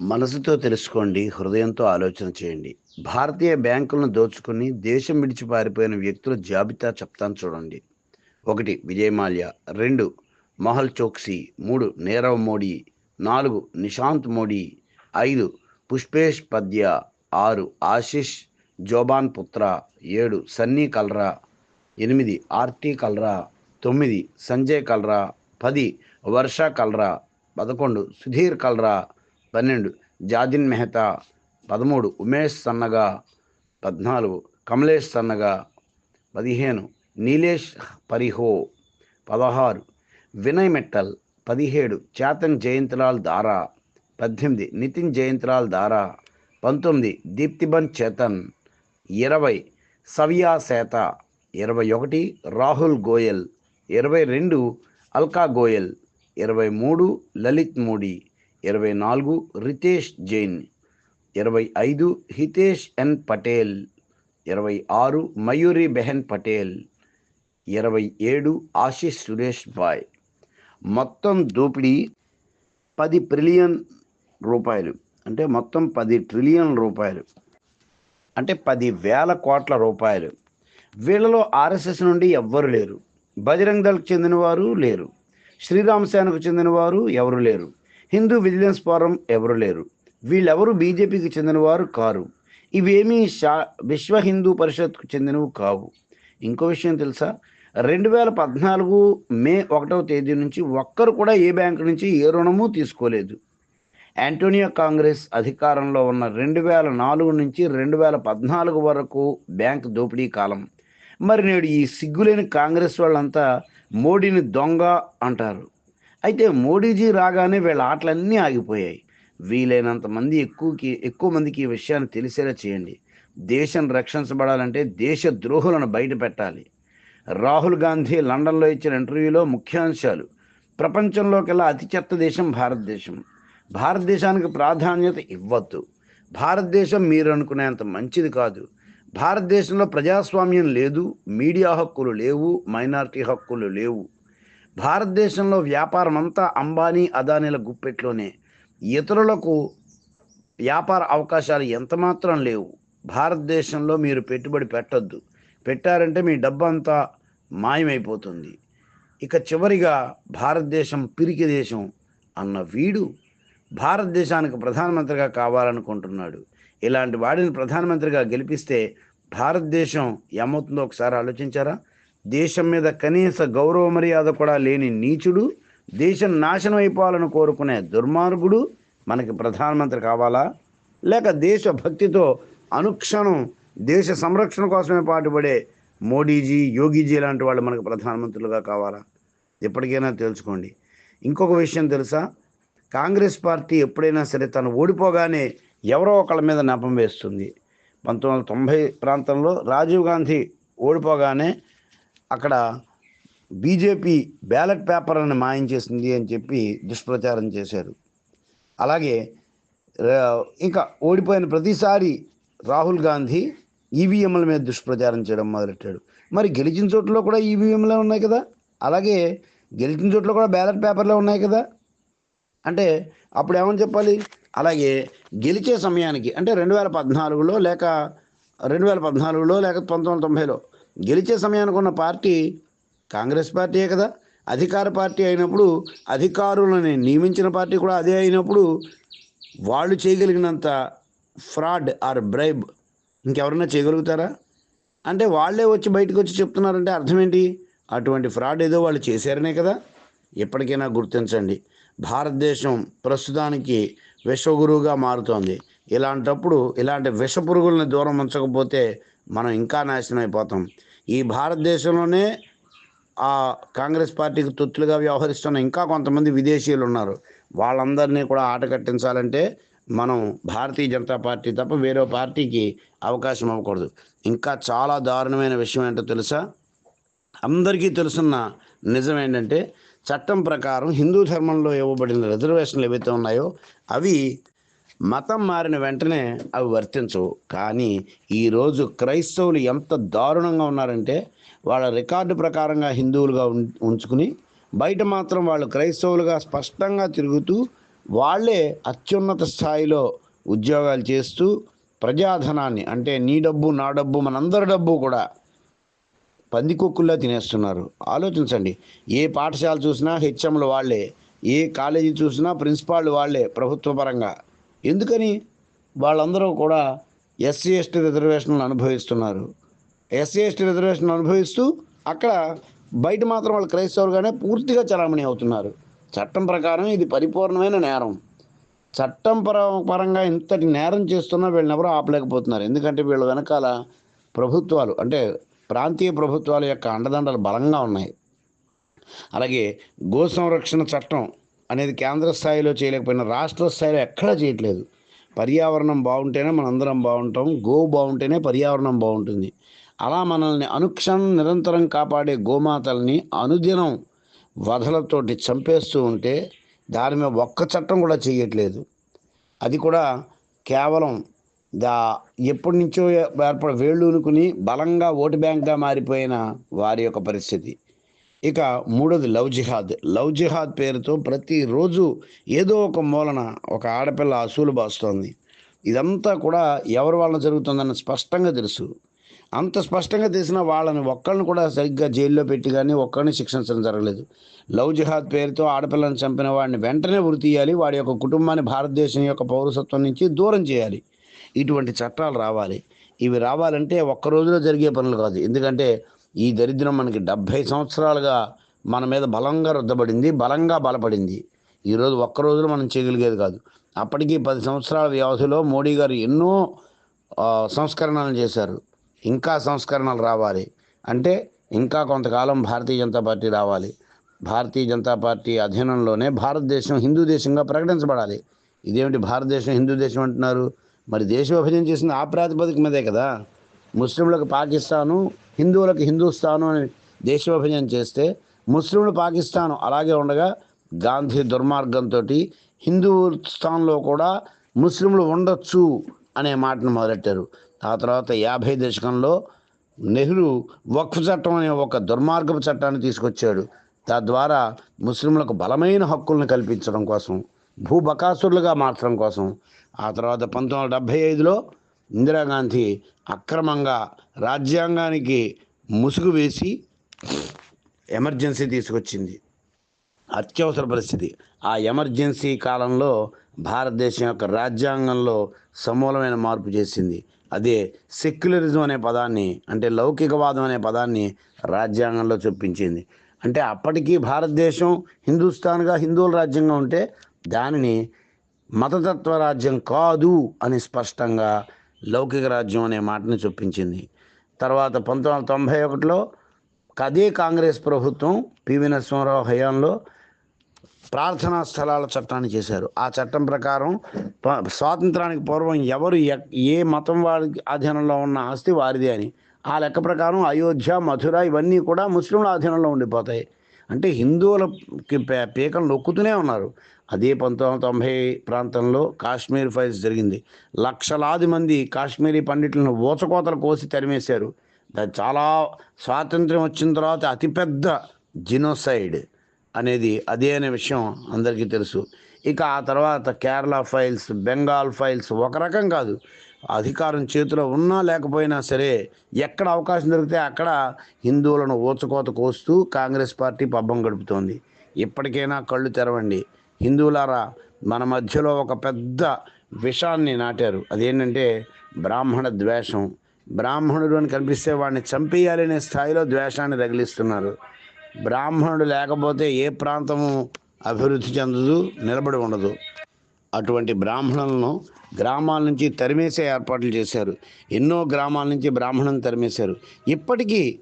మనసుతో తెలుసుకోండి హృదయంతో ఆలోచన చేయండి. భారతీయ బ్యాంకులను దోచుకుని దేశం విడిచి పారిపోయిన వ్యక్తుల జాబితా చెప్తాను చూడండి. ఒకటి విజయ్ మాల్యా రెండు మహల్ చోక్సీ. మూడు నీరవ్ మోడీ. నాలుగు నిశాంత్ మోడీ. ఐదు పుష్పేష్ పద్య. ఆరు ఆశిష్ జోబాన్ పుత్ర. ఏడు సన్నీ కల్రా. ఎనిమిది ఆర్టీ కల్రా. తొమ్మిది సంజయ్ కల్రా. పది వర్ష కల్రా. పదకొండు సుధీర్ కల్రా. పన్నెండు. జాదిన్ మెహతా పదమూడు. ఉమేష్ సన్నగా పద్నాలుగు. కమలేష్ సన్నగా పదిహేను. నీలేష్ పరిహో పదహారు. వినయ్ మెట్టల్ పదిహేడు. చేతన్ జయంతిలాల్ దారా పద్దెనిమిది. నితిన్ జయంతిలాల్ దారా పంతొమ్మిది. దీప్తిబన్ చేతన్ ఇరవై. సవియా సేత ఇరవై ఒకటి. రాహుల్ గోయల్ ఇరవై రెండు. అల్కా గోయల్ ఇరవై మూడు. లలిత్ మోడీ ఇరవై నాలుగు రితేష్ జైన్ ఇరవై ఐదు హితేష్ ఎన్ పటేల్ ఇరవై ఆరు మయూరి బెహన్ పటేల్ ఇరవై ఏడు ఆశిష్ సురేష్ బాయ్. మొత్తం దోపిడీ పది ట్రిలియన్ రూపాయలు. అంటే మొత్తం పది ట్రిలియన్ రూపాయలు. అంటే పది వేల కోట్ల రూపాయలు. వీళ్ళలో ఆర్ఎస్ఎస్ నుండి ఎవ్వరు లేరు. బజరంగ్ దళకు చెందినవారు లేరు. శ్రీరామ్ సేనకు చెందినవారు ఎవరు లేరు. హిందూ విజిలెన్స్ ఫోరం ఎవరు లేరు. వీళ్ళెవరు బీజేపీకి చెందినవారు కారు. ఇవేమీ షా విశ్వ హిందూ పరిషత్కు చెందినవి కావు. ఇంకో విషయం తెలుసా? రెండు వేల పద్నాలుగు మే ఒకటవ తేదీ నుంచి ఒక్కరు కూడా ఏ బ్యాంకు నుంచి ఏ రుణము తీసుకోలేదు. యాంటోనియో కాంగ్రెస్ అధికారంలో ఉన్న రెండు వేల నాలుగు నుంచి రెండు వేల పద్నాలుగు వరకు బ్యాంక్ దోపిడీ కాలం. మరి నేడు ఈ సిగ్గులేని కాంగ్రెస్ వాళ్ళంతా మోడీని దొంగ అంటారు. అయితే మోడీజీ రాగానే వీళ్ళ ఆటలన్నీ ఆగిపోయాయి. వీలైనంత మంది ఎక్కువకి ఎక్కువ మందికి ఈ విషయాన్ని తెలిసేలా చేయండి. దేశం రక్షించబడాలంటే దేశ ద్రోహులను బయట పెట్టాలి. రాహుల్ గాంధీ లండన్లో ఇచ్చిన ఇంటర్వ్యూలో ముఖ్యాంశాలు ప్రపంచంలోకెల్లా అతి చెత్త దేశం భారతదేశం. భారతదేశానికి ప్రాధాన్యత ఇవ్వద్దు. భారతదేశం మీరు అనుకునేంత మంచిది కాదు. భారతదేశంలో ప్రజాస్వామ్యం లేదు మీడియా హక్కులు లేవు మైనారిటీ హక్కులు లేవు. భారతదేశంలో వ్యాపారం అంతా అంబానీ అదానీల గుప్పెట్లోనే. ఇతరులకు వ్యాపార అవకాశాలు ఎంతమాత్రం లేవు. భారతదేశంలో మీరు పెట్టుబడి పెట్టొద్దు. పెట్టారంటే మీ డబ్బంతా మాయమైపోతుంది. ఇక చివరిగా భారతదేశం పిరికి దేశం అన్న వీడు భారతదేశానికి ప్రధానమంత్రిగా కావాలనుకుంటున్నాడు. ఇలాంటి వాడిని ప్రధానమంత్రిగా గెలిపిస్తే భారతదేశం ఏమవుతుందో ఒకసారి ఆలోచించారా? దేశం మీద కనీస గౌరవ మర్యాద కూడా లేని నీచుడు దేశం నాశనం అయిపోవాలని కోరుకునే దుర్మార్గుడు మనకి ప్రధానమంత్రి కావాలా? లేక దేశ భక్తితో అనుక్షణం దేశ సంరక్షణ కోసమే పాటుపడే మోడీజీ యోగీజీ లాంటి వాళ్ళు మనకు ప్రధానమంత్రులుగా కావాలా? ఎప్పటికైనా తెలుసుకోండి. ఇంకొక విషయం తెలుసా? కాంగ్రెస్ పార్టీ ఎప్పుడైనా సరే తను ఓడిపోగానే ఎవరో ఒకళ్ళ మీద నెపం వేస్తుంది. పంతొమ్మిది వందల తొంభై ప్రాంతంలో రాజీవ్ గాంధీ ఓడిపోగానే అక్కడ బీజేపీ బ్యాలెట్ పేపర్ అని మాయించేసింది అని చెప్పి దుష్ప్రచారం చేశారు. అలాగే ఇంకా ఓడిపోయిన ప్రతిసారి రాహుల్ గాంధీ ఈవీఎంల మీద దుష్ప్రచారం చేయడం మొదలెట్టాడు. మరి గెలిచిన చోట్లలో కూడా ఈవీఎంలే ఉన్నాయి కదా? అలాగే గెలిచిన చోట్ల కూడా బ్యాలెట్ పేపర్లే ఉన్నాయి కదా? అంటే అప్పుడు ఏమని చెప్పాలి? అలాగే గెలిచే సమయానికి అంటే రెండు వేల పద్నాలుగులో లేక రెండు వేల పద్నాలుగులో లేక పంతొమ్మిది వందల తొంభైలో గెలిచే సమయానికి ఉన్న పార్టీ కాంగ్రెస్ పార్టీయే కదా. అధికార పార్టీ అయినప్పుడు అధికారులని నియమించిన పార్టీ కూడా అదే అయినప్పుడు వాళ్ళు చేయగలిగినంత ఫ్రాడ్ ఆర్ బ్రైబ్ ఇంకెవరన్నా చేయగలుగుతారా? అంటే వాళ్ళే వచ్చి బయటకు వచ్చి చెప్తున్నారంటే అర్థం ఏంటి అటువంటి ఫ్రాడ్ ఏదో వాళ్ళు చేశారనే కదా. ఎప్పటికైనా గుర్తించండి. భారతదేశం ప్రస్తుతానికి విశ్వగురువుగా మారుతోంది. ఇలాంటప్పుడు ఇలాంటి విష పురుగులను దూరం ఉంచకపోతే మనం ఇంకా నాశనం అయిపోతాం. ఈ భారతదేశంలోనే ఆ కాంగ్రెస్ పార్టీకి తొత్తులుగా వ్యవహరిస్తున్న ఇంకా కొంతమంది విదేశీయులు ఉన్నారు. వాళ్ళందరినీ కూడా ఆట కట్టించాలంటే మనం భారతీయ జనతా పార్టీ తప్ప వేరే పార్టీకి అవకాశం ఇవ్వకూడదు. ఇంకా చాలా దారుణమైన విషయం ఏంటో తెలుసా? అందరికీ తెలుసున్న నిజం ఏంటంటే చట్టం ప్రకారం హిందూ ధర్మంలో ఇవ్వబడిన రిజర్వేషన్లు ఏవైతే ఉన్నాయో అవి మతం మారిన వెంటనే అవి వర్తించవు. కానీ ఈరోజు క్రైస్తవులు ఎంత దారుణంగా ఉన్నారంటే వాళ్ళ రికార్డు ప్రకారంగా హిందువులుగా ఉం- ఉంచుకుని బయట మాత్రం వాళ్ళు క్రైస్తవులుగా స్పష్టంగా తిరుగుతూ వాళ్ళే అత్యున్నత స్థాయిలో ఉద్యోగాలు చేస్తూ ప్రజాధనాన్ని అంటే నీ డబ్బు నా డబ్బు మనందరి డబ్బు కూడా పందికొక్కుల్లా తినేస్తున్నారు. ఆలోచించండి. ఏ పాఠశాల చూసినా హెచ్ఎంలు వాళ్ళే ఏ కాలేజీ చూసినా ప్రిన్సిపాల్ వాళ్ళే ప్రభుత్వ పరంగా. ఎందుకని వాళ్ళందరూ కూడా ఎస్సీ ఎస్టీ రిజర్వేషన్లు అనుభవిస్తున్నారు. ఎస్సీ ఎస్టీ రిజర్వేషన్ అనుభవిస్తూ అక్కడ బయట మాత్రం వాళ్ళు క్రైస్తవులుగానే పూర్తిగా చలామణి అవుతున్నారు. చట్టం ప్రకారం ఇది పరిపూర్ణమైన నేరం. చట్టం పర పరంగా ఇంతటి నేరం చేస్తున్నా వీళ్ళని ఎవరో ఆపలేకపోతున్నారు. ఎందుకంటే వీళ్ళ వెనకాల ప్రభుత్వాలు అంటే ప్రాంతీయ ప్రభుత్వాల యొక్క అండదండలు బలంగా ఉన్నాయి. అలాగే గో సంరక్షణ చట్టం అనేది కేంద్ర స్థాయిలో చేయలేకపోయినా రాష్ట్ర స్థాయిలో ఎక్కడా చేయట్లేదు. పర్యావరణం బాగుంటేనే మనందరం బాగుంటాం. గో బాగుంటేనే పర్యావరణం బాగుంటుంది. అలా మనల్ని అనుక్షణం నిరంతరం కాపాడే గోమాతల్ని అనుదినం వధలతోటి చంపేస్తూ ఉంటే దాని మీద ఒక్క చట్టం కూడా చేయట్లేదు. అది కూడా కేవలం దా ఎప్పటి నుంచో ఏర్పడ వేళ్ళూనుకుని బలంగా ఓటు బ్యాంక్గా మారిపోయిన వారి యొక్క పరిస్థితి. ఇక మూడోది లవ్ జిహాద్. లవ్ జిహాద్ పేరుతో ప్రతిరోజు ఏదో ఒక మూలన ఒక ఆడపిల్ల అసూలు బాస్తోంది. ఇదంతా కూడా ఎవరి వలన జరుగుతుందన్న స్పష్టంగా తెలుసు. అంత స్పష్టంగా తెలిసిన వాళ్ళని ఒక్కరిని కూడా సరిగ్గా జైల్లో పెట్టి కానీ ఒక్కరిని శిక్షించడం జరగలేదు. లవ్ జిహాద్ పేరుతో ఆడపిల్లని చంపిన వాడిని వెంటనే ఉరి తీయాలి. వాడి యొక్క కుటుంబాన్ని భారతదేశం యొక్క పౌరసత్వం నుంచి దూరం చేయాలి. ఇటువంటి చట్టాలు రావాలి. ఇవి రావాలంటే ఒక్క రోజులో జరిగే పనులు కాదు. ఎందుకంటే ఈ దరిద్రం మనకి డెబ్భై సంవత్సరాలుగా మన మీద బలంగా రుద్దబడింది బలంగా బలపడింది. ఈరోజు ఒక్క రోజులో మనం చేయగలిగేది కాదు. అప్పటికి పది సంవత్సరాల వ్యవధిలో మోడీ గారు ఎన్నో సంస్కరణలు చేశారు. ఇంకా సంస్కరణలు రావాలి. అంటే ఇంకా కొంతకాలం భారతీయ జనతా పార్టీ రావాలి. భారతీయ జనతా పార్టీ అధీనంలోనే భారతదేశం హిందూ దేశంగా ప్రకటించబడాలి. ఇదేమిటి భారతదేశం హిందూ దేశం అంటున్నారు? మరి దేశ విభజన చేసింది ఆ ప్రాతిపదిక మీదే కదా. ముస్లింలకు పాకిస్తాను హిందువులకు హిందూస్తాను అని దేశవిభజన చేస్తే ముస్లింలు పాకిస్తాను అలాగే ఉండగా గాంధీ దుర్మార్గంతో హిందూస్థాన్లో కూడా ముస్లింలు ఉండొచ్చు అనే మాటను మొదలెట్టారు. ఆ తర్వాత యాభై దశకంలో నెహ్రూ వక్ఫ్ చట్టం అనే ఒక దుర్మార్గపు చట్టాన్ని తీసుకొచ్చాడు. తద్వారా ముస్లింలకు బలమైన హక్కులను కల్పించడం కోసం భూబకాసురులుగా మార్చడం కోసం. ఆ తర్వాత పంతొమ్మిది వందల డెబ్భై ఐదులో ఇందిరాగాంధీ అక్రమంగా రాజ్యాంగానికి ముసుగు వేసి ఎమర్జెన్సీ తీసుకొచ్చింది. అత్యవసర పరిస్థితి. ఆ ఎమర్జెన్సీ కాలంలో భారతదేశం యొక్క రాజ్యాంగంలో సమూలమైన మార్పు చేసింది. అదే సెక్యులరిజం అనే పదాన్ని అంటే లౌకికవాదం అనే పదాన్ని రాజ్యాంగంలో చొప్పించింది. అంటే అప్పటికీ భారతదేశం హిందుస్థాన్గా హిందువుల రాజ్యంగా ఉంటే దానిని మతతత్వ రాజ్యం కాదు అని స్పష్టంగా లౌకిక రాజ్యం అనే మాటను చొప్పించింది. తర్వాత పంతొమ్మిది వందల తొంభై ఒకటిలో అదే కాంగ్రెస్ ప్రభుత్వం పివి నరసింహారావు హయాంలో ప్రార్థనా స్థలాల చట్టాన్ని చేశారు. ఆ చట్టం ప్రకారం స్వాతంత్రానికి పూర్వం ఎవరు ఏ మతం వారికి ఆధీనంలో ఉన్న ఆస్తి వారిదే అని. ఆ లెక్క ప్రకారం అయోధ్య మథుర ఇవన్నీ కూడా ముస్లింల ఆధీనంలో ఉండిపోతాయి. అంటే హిందువులకి పే- పీకలు నొక్కుతూనే ఉన్నారు. అదే పంతొమ్మిది వందల తొంభై ప్రాంతంలో కాశ్మీర్ ఫైల్స్ జరిగింది. లక్షలాది మంది కాశ్మీరీ పండితులను ఊచకోతలు కోసి తరిమేశారు. అది చాలా స్వాతంత్ర్యం వచ్చిన తర్వాత అతిపెద్ద జినోసైడ్ అనేది అదే అనే విషయం అందరికీ తెలుసు. ఇక ఆ తర్వాత కేరళ ఫైల్స్ బెంగాల్ ఫైల్స్ ఒక రకం కాదు. అధికారం చేతిలో ఉన్నా లేకపోయినా సరే ఎక్కడ అవకాశం దొరికితే అక్కడ హిందువులను ఊచకోత కోస్తూ కాంగ్రెస్ పార్టీ పబ్బం గడుపుతోంది. ఇప్పటికైనా కళ్ళు తెరవండి. హిందువులారా మన మధ్యలో ఒక పెద్ద విషాన్ని నాటారు. అదేంటంటే బ్రాహ్మణ ద్వేషం. బ్రాహ్మణుడు అని కనిపిస్తే వాడిని చంపేయాలనే స్థాయిలో ద్వేషాన్ని తగిలిస్తున్నారు. బ్రాహ్మణుడు లేకపోతే ఏ ప్రాంతము అభివృద్ధి చెందదు నిలబడి ఉండదు. అటువంటి బ్రాహ్మణులను గ్రామాల నుంచి తరిమేసే ఏర్పాట్లు చేశారు. ఎన్నో గ్రామాల నుంచి బ్రాహ్మణులను తరిమేశారు. ఇప్పటికీ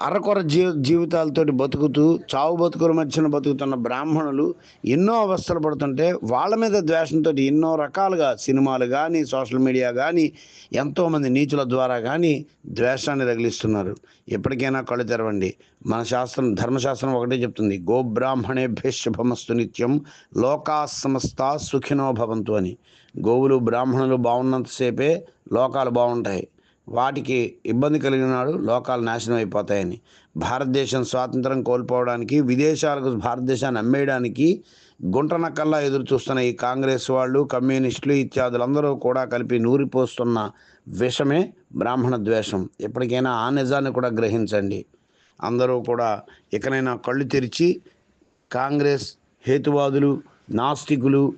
అరకొర జీ జీవితాలతోటి బతుకుతూ చావు బతుకుల మధ్యన బతుకుతున్న బ్రాహ్మణులు ఎన్నో అవస్థలు పడుతుంటే వాళ్ళ మీద ద్వేషంతో ఎన్నో రకాలుగా సినిమాలు కానీ సోషల్ మీడియా కానీ ఎంతోమంది నీచుల ద్వారా కానీ ద్వేషాన్ని రగిలిస్తున్నారు. ఎప్పటికైనా కళ్ళు తెరవండి. మన శాస్త్రం ధర్మశాస్త్రం ఒకటే చెప్తుంది. గోబ్రాహ్మణే భేషభమస్తు నిత్యం లోకా సమస్త సుఖినో భవంతు అని. గోవులు బ్రాహ్మణులు బాగున్నంతసేపే లోకాలు బాగుంటాయి. వాటికి ఇబ్బంది కలిగిన నాడు లోకాలు నాశనం అయిపోతాయని. భారతదేశం స్వాతంత్రం కోల్పోవడానికి విదేశాలకు భారతదేశాన్ని అమ్మేయడానికి గుంటనకల్లా ఎదురు చూస్తున్న ఈ కాంగ్రెస్ వాళ్ళు కమ్యూనిస్టులు ఇత్యాదులందరూ కూడా కలిపి నూరిపోస్తున్న విషమే బ్రాహ్మణ ద్వేషం. ఎప్పటికైనా ఆ నిజాన్ని కూడా గ్రహించండి. అందరూ కూడా ఇకనైనా కళ్ళు తెరిచి కాంగ్రెస్ హేతువాదులు నాస్తికులు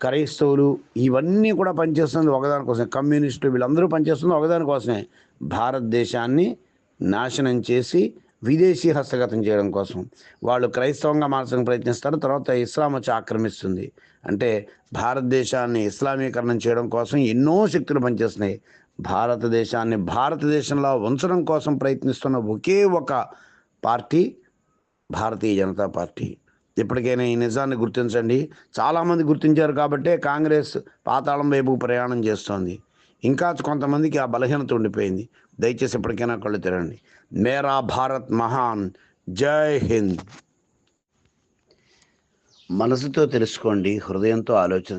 క్రైస్తవులు ఇవన్నీ కూడా పనిచేస్తుంది ఒకదాని కోసమే. కమ్యూనిస్టులు వీళ్ళందరూ పనిచేస్తుంది ఒకదాని కోసమే. భారతదేశాన్ని నాశనం చేసి విదేశీ హస్తగతం చేయడం కోసం. వాళ్ళు క్రైస్తవంగా మార్చడానికి ప్రయత్నిస్తారు తర్వాత ఇస్లాం వచ్చి ఆక్రమిస్తుంది. అంటే భారతదేశాన్ని ఇస్లామీకరణం చేయడం కోసం ఎన్నో శక్తులు పనిచేస్తున్నాయి. భారతదేశాన్ని భారతదేశంలో ఉంచడం కోసం ప్రయత్నిస్తున్న ఒకే ఒక పార్టీ భారతీయ జనతా పార్టీ. ఇప్పటికైనా ఈ నిజాన్ని గుర్తించండి. చాలామంది గుర్తించారు కాబట్టే కాంగ్రెస్ పాతాళం వైపు ప్రయాణం చేస్తోంది. ఇంకా కొంతమందికి ఆ బలహీనత ఉండిపోయింది. దయచేసి ఎప్పటికైనా కళ్ళు తెరండి మేరా భారత్ మహాన్. జై హింద్. మనసుతో తెలుసుకోండి హృదయంతో ఆలోచన